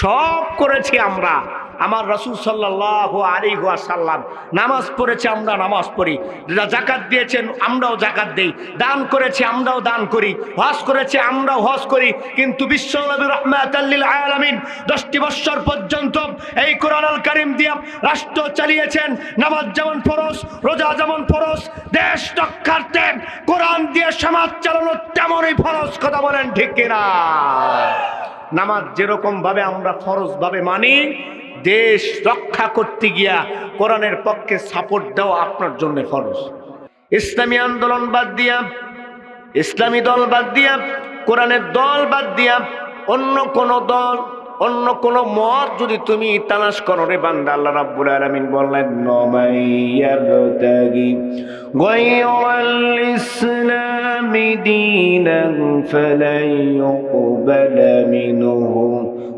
সব করেছি আমরা। আমার রসুল সাল্লাহ আলী সাল্লাম নামাজ পড়েছে, আমরা নামাজ পড়ি। জাকাত দিয়েছেন, আমরাও জাকাত দেই। দান করেছে, আমরাও দান করি। হজ করেছে, আমরাও হজ করি। কিন্তু বিশ্বনবী রহমাতাল্লিল আলামিন দশটি বৎসর পর্যন্ত এই কোরআনুল কারিম দিয়ে রাষ্ট্র চালিয়েছেন। নামাজ যেমন ফরস রোজা যেমন ফরস দেশ রক্ষার্থে কোরআন দিয়ে সমাজ চালানো তেমনই ফরস কথা বলেন ঠিক কিনা? নামাজ যেরকম ভাবে আমরা ফরজ ভাবে মানি, দেশ রক্ষা করতে গিয়া কোরআনের পক্ষে সাপোর্ট দেওয়া আপনার জন্য ফরজ। ইসলামী আন্দোলন বাদ দিয়া, ইসলামী দল বাদ দিয়া, কোরআনের দল বাদ দিয়া অন্য কোন দল অন্য কোন মত যদি তুমি তালাশ করো, রে বান্দা, আল্লাহ রাব্বুল আলামিন বললেন নমাইয়াবতাগি গায়রাল ইসলাম দীনান ফালাইয়ুকবাল মিনহু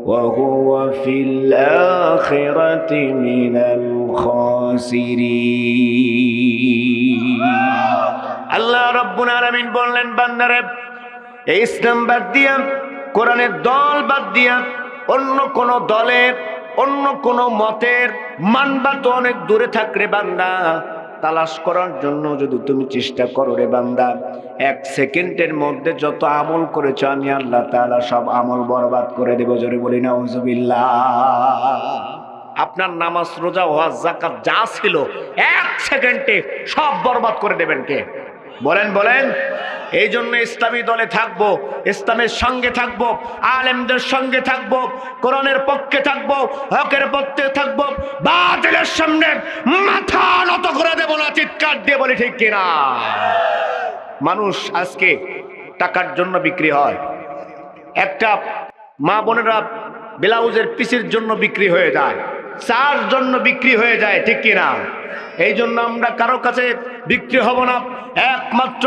ওয়া হুয়া ফিল আখিরাতি মিনাল খাসিরিন। আল্লাহ রাব্বুল আলামিন বললেন, বান্দারে, এই ইসলাম বাদ দিয়া, কোরআনের দল বাদ দিয়া অন্য কোন দলের, অন্য কোন মতের মানবা তো অনেক দূরে থাক রে বান্দা। তালাশ করার জন্য যদি তুমি চেষ্টা করো রে বান্দা, এক সেকেন্ডের মধ্যে যত আমল করেছ আমি আল্লাহ তালা সব আমল বরবাদ করে দেবো, জোরে বলি না আপনার নামাজ, রোজা, ওয়াজ জাকাত যা ছিল, এক সেকেন্ডে সব বরবাদ করে দেবেন কে? বলেন বলেন। এই জন্য ইসলামী দলে থাকব, ইসলামের সঙ্গে থাকব, আলেমদের সঙ্গে থাকব, কোরআনের পক্ষে থাকব, হকের পক্ষে থাকব, বাতিলের সামনে মাথা নত করে দেবো না, চিৎকার দিয়ে বলি ঠিক কিনা? মানুষ আজকে টাকার জন্য বিক্রি হয়। একটা মা বোনেরা ব্লাউজের পিসের জন্য বিক্রি হয়ে যায়। চার জন্য বিক্রি হয়ে যায় ঠিক কিনা? এই জন্য আমরা কারও কাছে বিক্রি হব না। একমাত্র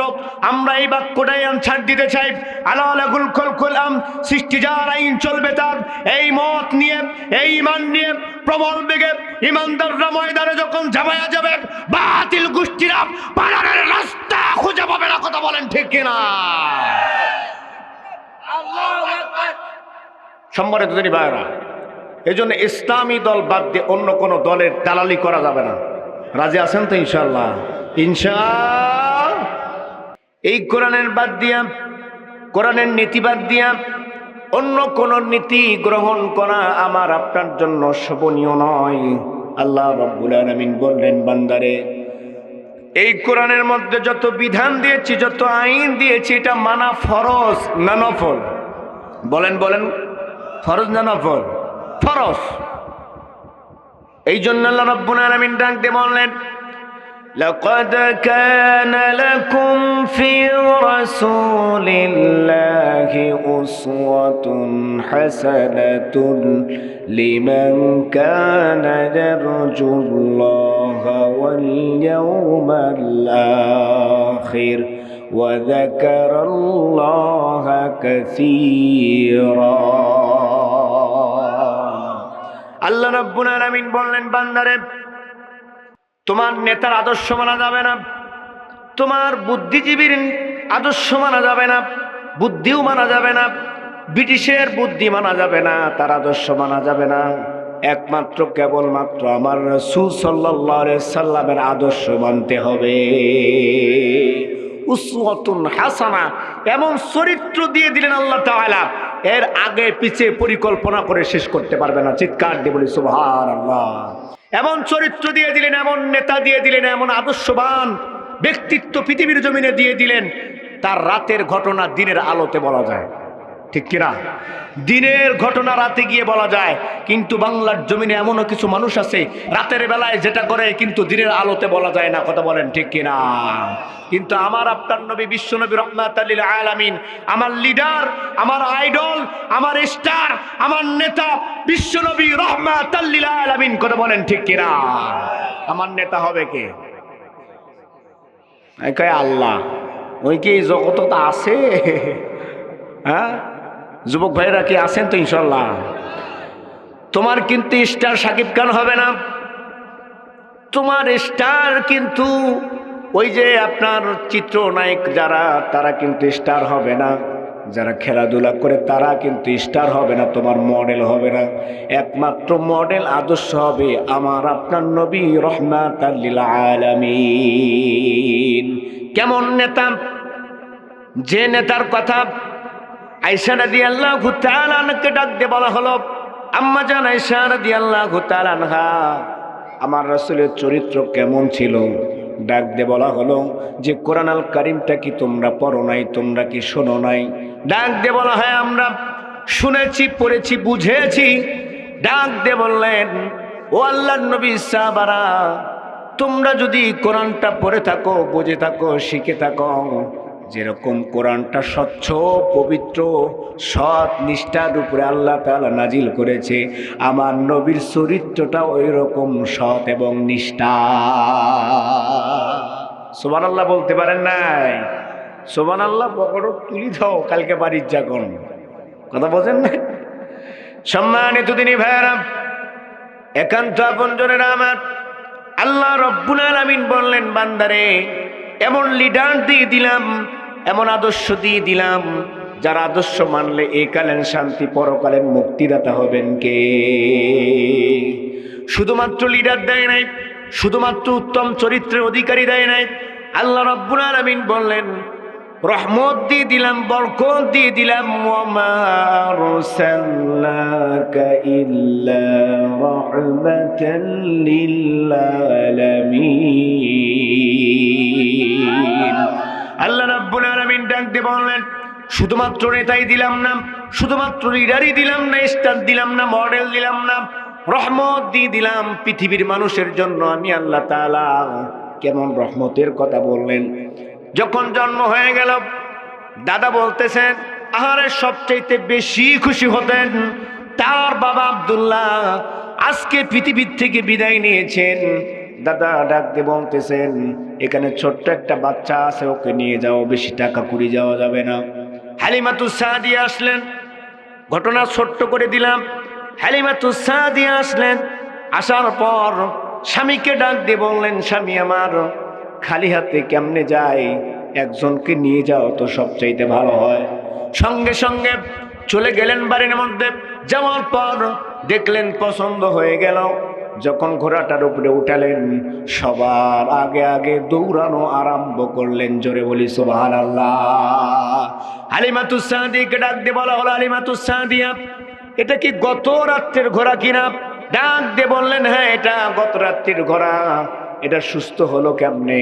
আমরা এই বাক্যটাই আনসার দিতে চাই। আলাগুল খোল খোলাম সৃষ্টি যার আইন চলবে তার। এই মত নিয়ে এই ইমান নিয়ে প্রবল বেগে ইমানদাররা ময়দানে যখন ঝামায়া যাবে বাতিল গোষ্ঠীরা পালানের রাস্তা খুঁজে পাবে না কথা বলেন ঠিক কিনা? সম্মানিত তিনি ভাইরা এই জন্য ইসলামী দল বাদ দিয়ে অন্য কোনো দলের দালালি করা যাবে না। রাজি আছেন তো ইনশাল্লাহ ইনশা এই কোরআনের বাদ দিয়া, কোরআনের নীতি বাদ দিয়া অন্য কোন নীতি গ্রহণ করা আমার আপনার জন্য শোভনীয় নয়। আল্লাহ রব্বুল বললেন, বান্দারে, এই কোরআনের মধ্যে যত বিধান দিয়েছি, যত আইন দিয়েছি, এটা মানা ফরজ না নফল। বলেন বলেন, ফরজ না নফল? ফরজ এই জন্য আল্লাহ রব্বুল আলামিন ডাক দিয়ে বললেন لقد كان لكم في رسول الله أسوة حسنة لمن كان يرجو الله واليوم الآخر وذكر الله كثيرا আল্লাহ রাব্বুল আলামিন বললেন, বান্দারে, তোমার নেতার আদর্শ মানা যাবে না, তোমার বুদ্ধিজীবীর আদর্শ মানা যাবে না, বুদ্ধিও মানা যাবে না, ব্রিটিশের বুদ্ধি মানা যাবে না, তার আদর্শ মানা যাবে না। একমাত্র, কেবলমাত্র আমার রসুল সাল্লাহ সাল্লামের আদর্শ মানতে হবে। উসওয়াতুন হাসানা, এমন চরিত্র দিয়ে দিলেন আল্লাহ তাআলা। এর আগে পিছে পরিকল্পনা করে শেষ করতে পারবে না, চিৎকার দিয়ে বলি, সুবহানাল্লাহ। এমন চরিত্র দিয়ে দিলেন, এমন নেতা দিয়ে দিলেন, এমন আদর্শবান ব্যক্তিত্ব পৃথিবীর জমিনে দিয়ে দিলেন, তার রাতের ঘটনা দিনের আলোতে বলা যায়। ঠিক কিনা? দিনের ঘটনা রাতে গিয়ে বলা যায়, কিন্তু বাংলার জমিনে এমনও কিছু মানুষ আছে, রাতের বেলায় যেটা করে কিন্তু দিনের আলোতে বলা যায় না, কথা বলেন ঠিক কিনা? কিন্তু আমার আপনার নবী, বিশ্ব নবী রহমাত আলামিন, আমার লিডার, আমার আইডল, আমার স্টার, আমার নেতা, বিশ্ব নবী রহমাত আলামিন, কথা বলেন ঠিক কিনা? আমার নেতা হবে কে? আল্লাহ। ওই কি জগত আছে? হ্যাঁ? যুবক ভাইরা কি আছেন তো ইনশাল্লাহ তোমার কিন্তু স্টার সাকিব খান হবে না। তোমার স্টার কিন্তু ওই যে আপনার চিত্রনায়ক যারা, তারা কিন্তু স্টার হবে না। যারা খেলাধুলা করে, তারা কিন্তু স্টার হবে না, তোমার মডেল হবে না। একমাত্র মডেল আদর্শ হবে আমার আপনার নবী রহমাত কেমন নেতা? যে নেতার কথা আইসা নদী আল্লাহ ঘুতালানকে ডাক দিয়ে বলা হলো, আম্মা জান আইসা নদী আল্লাহ ঘুতালানহা আমার রসুলের চরিত্র কেমন ছিল? ডাক দিয়ে বলা হলো, যে কোরআন আল কারিমটা কি তোমরা পড়ো নাই, তোমরা কি শোনো নাই? ডাক দিয়ে বলা হয়, আমরা শুনেছি, পড়েছি, বুঝেছি। ডাক দিয়ে বললেন, ও আল্লাহ নবী সাহাবারা, তোমরা যদি কোরআনটা পড়ে থাকো, বুঝে থাকো, শিখে থাকো যেরকম কোরআনটা স্বচ্ছ, পবিত্র, সৎ নিষ্ঠার উপরে আল্লাহ তাআলা নাজিল করেছে, আমার নবীর চরিত্রটা ওই রকম সৎ এবং নিষ্ঠা। সোমান আল্লাহ বলতে পারেন নাই? সোমান আল্লাহ পকড় তুলি দাও, কালকে বাড়ির যাগন কথা বোঝেন না? সম্মানিত দিনী ভাইয়ারাম একান্ত আপন জনের আমার, আল্লাহ রব্বুল আলামিন বললেন, বান্দারে, এমন লিডার দিয়ে দিলাম এমন আদর্শ দিয়ে দিলাম, যার আদর্শ মানলে এই কালেন শান্তি পরকালেন মুক্তিদাতা হবেন কে? শুধুমাত্র লিডার দেয় নাই, শুধুমাত্র উত্তম চরিত্রের অধিকারী দেয় নাই, আল্লাহ রব্বুল আলামিন বললেন, রহমত দিয়ে দিলাম, বরকত দিয়ে দিলাম, ওয়ামা আল্লাহ রাব্বুল আলামিন ডাক দিয়ে বললেন, শুধুমাত্র নেতাই দিলাম না, শুধুমাত্র লিডারই দিলাম না স্টার দিলাম না মডেল দিলাম না, রহমত দিয়ে দিলাম পৃথিবীর মানুষের জন্য আমি আল্লাহ তাআলা কেমন রহমতের কথা বললেন। যখন জন্ম হয়ে গেল, দাদা বলতেছেন, আহারে, সবচাইতে বেশি খুশি হতেন তার বাবা আব্দুল্লাহ, আজকে পৃথিবীর থেকে বিদায় নিয়েছেন। দাদা ডাক দিয়ে বলতেছেন, এখানে ছোট্ট একটা বাচ্চা আছে, ওকে নিয়ে যাও, বেশি টাকা কুড়ি যাওয়া যাবে না। হালিমাতু সাদি আসলেন। ঘটনা ছোট্ট করে দিলাম। হালিমাতু সাদি আসলেন। আসার পর স্বামীকে ডাক দিয়ে বললেন, স্বামী আমার, খালি হাতে কেমনে যায়? একজনকে নিয়ে যাও তো সবচাইতে ভালো হয়। সঙ্গে সঙ্গে চলে গেলেন বাড়ির মধ্যে। যাওয়ার পর দেখলেন পছন্দ হয়ে গেল। যখন ঘোড়াটার উপরে উঠালেন, সবার আগে আগে দৌড়ানো আরম্ভ করলেন জোরে বলি সোহান আল্লাহ আলিমাতুসাদিকে ডাক দিয়ে বলা হলো আলিমাতুসাদিয়া এটা কি গত রাত্রের ঘোড়া কিনা? ডাক দিয়ে বললেন হ্যাঁ এটা গত রাত্রির ঘোড়া। এটা সুস্থ হলো কেমনে?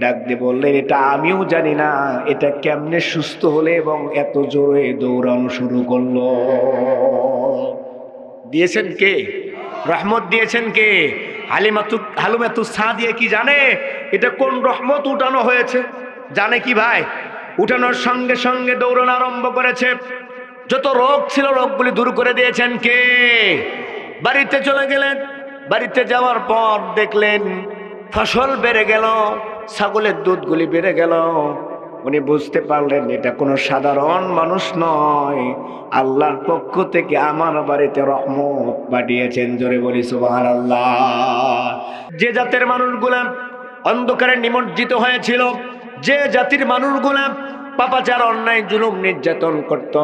ডাক দিয়ে বললেন, এটা আমিও জানি না, এটা কেমনে সুস্থ হলে এবং এত জোরে দৌড়ানো শুরু করল? দিয়েছেন কে? রহমত দিয়েছেন কে? হালিমাতু হালুমাতু সা দিয়ে কি জানে? এটা কোন রহমত উঠানো হয়েছে? জানে কি ভাই? উঠানোর সঙ্গে সঙ্গে দৌড়ানো আরম্ভ করেছে। যত রোগ ছিল রোগগুলি দূর করে দিয়েছেন কে? বাড়িতে চলে গেলেন। বাড়িতে যাওয়ার পর দেখলেন, ফসল বেড়ে গেল, ছাগলের দুধগুলি বেড়ে গেল। উনি বুঝতে পারলেন এটা কোনো সাধারণ মানুষ নয়। আল্লাহর পক্ষ থেকে আমার বাড়িতে রহমত পাঠিয়েছেন, জোরে বলি সুবাহ আল্লাহ যে জাতের মানুষগুলা অন্ধকারে নিমজ্জিত হয়েছিল, যে জাতির মানুষগুলা পাপাচার, অন্যায়, জুলুম, নির্যাতন করত,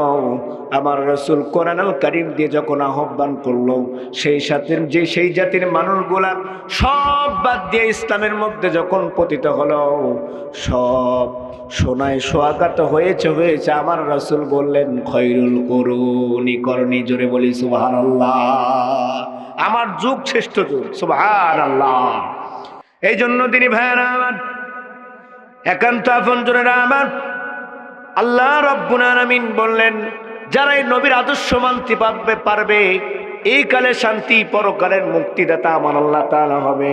আমার রসুল কোরআনাল করিম দিয়ে যখন আহ্বান করল, সেই সাথে যে সেই জাতির মানুষগুলা সব বাদ দিয়ে ইসলামের মধ্যে যখন পতিত হলো, সব সোনায় সোয়াগাত হয়েছে হয়েছে। আমার রসুল বললেন, খৈরুল করুনি করণী জোরে বলি সুবাহান আমার যুগ শ্রেষ্ঠ যুগ সুবাহান আল্লাহ এই জন্য তিনি, ভাইয়ারা আমার, একান্ত আপন জনেরা আমার, আল্লাহ রব্বুল আলামিন বললেন, যারা এই নবীর আদর্শ মানতে পারবে পারবে, এই কালে শান্তি পরকালের মুক্তিদাতা আমার আল্লাহ তাআলা হবে।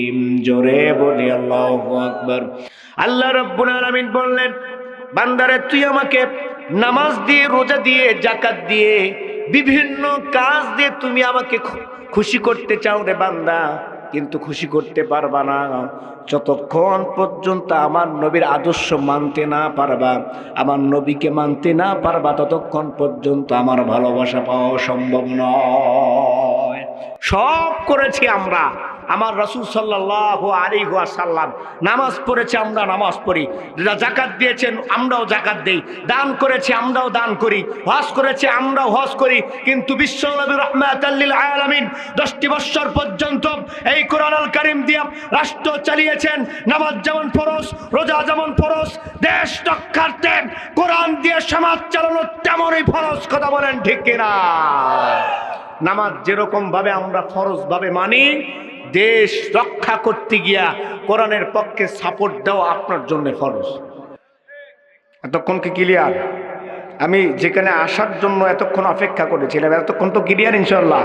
জোরে বলি, আল্লাহ আকবার। আল্লাহ রাব্বুল আলামিন বললেন, বান্দারে, তুই আমাকে নামাজ দিয়ে, রোজা দিয়ে জাকাত দিয়ে, বিভিন্ন কাজ দিয়ে তুমি আমাকে খুশি করতে চাও রে বান্দা, কিন্তু খুশি করতে পারবা না। যতক্ষণ পর্যন্ত আমার নবীর আদর্শ মানতে না পারবা, আমার নবীকে মানতে না পারবা, ততক্ষণ পর্যন্ত আমার ভালোবাসা পাওয়া সম্ভব নয়। সব করেছি আমরা। আমার রসুল সাল্লাহ আলী সাল্লাম নামাজ পড়েছে, আমরা নামাজ পড়ি। জাকাত দিয়েছেন, আমরাও জাকাত দেই। দান করেছে, আমরাও দান করি। হজ করেছে, আমরাও হজ করি। কিন্তু বিশ্ব নবী রহমাতাল্লিল আলামিন দশটি বৎসর পর্যন্ত এই কোরআন আল কারিম দিয়ে রাষ্ট্র চালিয়েছেন। নামাজ যেমন ফরজ, রোজা যেমন ফরজ, দেশ রক্ষার্থে কোরআন দিয়ে সমাজ চালানো তেমনই ফরজ, কথা বলেন ঠিক কিনা? নামাজ যেরকম ভাবে আমরা ফরজ ভাবে মানি দেশ রক্ষা করতে গিয়া কোরআনের পক্ষে সাপোর্ট দেওয়া আপনার জন্য ফরজ। এতক্ষণ কি ক্লিয়ার আমি যেখানে আসার জন্য এতক্ষণ অপেক্ষা করেছিলাম, এতক্ষণ তো ক্লিয়ার ইনশাল্লাহ